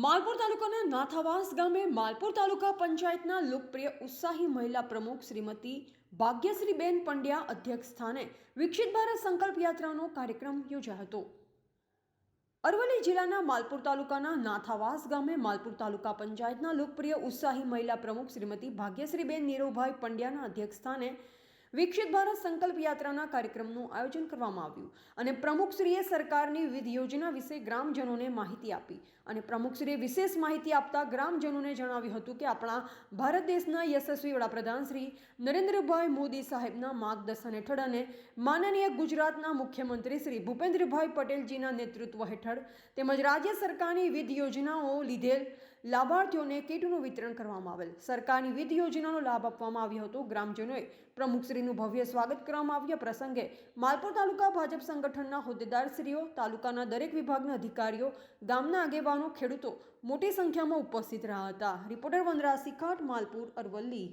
માલપુર તાલુકાના નાથાવાસ ગામે માલપુર તાલુકા પંચાયતના લોકપ્રિય ઉત્સાહી મહિલા પ્રમુખ શ્રીમતી ભાગ્યશ્રીબેન પંડ્યા અધ્યક્ષ સ્થાને વિકસિત ભારત સંકલ્પ યાત્રાનો કાર્યક્રમ યોજાયો હતો. અરવલ્લી જિલ્લાના માલપુર તાલુકાના નાથાવાસ ગામે માલપુર તાલુકા પંચાયતના લોકપ્રિય ઉત્સાહી મહિલા પ્રમુખ શ્રીમતી ભાગ્યશ્રીબેન નીરુભાઈ પંડ્યાના અધ્યક્ષસ્થાને વિકસિત ભારત સંકલ્પ યાત્રાના કાર્યક્રમનું આયોજન કરવામાં આવ્યું અને પ્રમુખશ્રીએ સરકારની વિવિધ યોજના વિશે ગ્રામજનોને માહિતી આપી અને પ્રમુખશ્રીએ વિશેષ માહિતી આપતા ગ્રામજનોને જણાવ્યું હતું કે આપણા ભારત દેશના યશસ્વી વડાપ્રધાન શ્રી નરેન્દ્રભાઈ મોદી સાહેબના માર્ગદર્શન હેઠળ અને માનનીય ગુજરાતના મુખ્યમંત્રી શ્રી ભૂપેન્દ્રભાઈ પટેલજીના નેતૃત્વ હેઠળ તેમજ રાજ્ય સરકારની વિવિધ યોજનાઓ લીધેલ લાભાર્થીઓને કીટનું વિતરણ કરવામાં આવેલ. સરકારની વિવિધ યોજનાનો લાભ આપવામાં આવ્યો હતો. ગ્રામજનોએ પ્રમુખશ્રીનું ભવ્ય સ્વાગત કરવામાં આવ્યા પ્રસંગે માલપુર તાલુકા ભાજપ સંગઠનના હોદ્દેદારશ્રીઓ, તાલુકાના દરેક વિભાગના અધિકારીઓ, ગામના આગેવાનો, ખેડૂતો મોટી સંખ્યામાં ઉપસ્થિત રહ્યા હતા. રિપોર્ટર વંદરા સિખાટ માલપુર અરવલ્લી.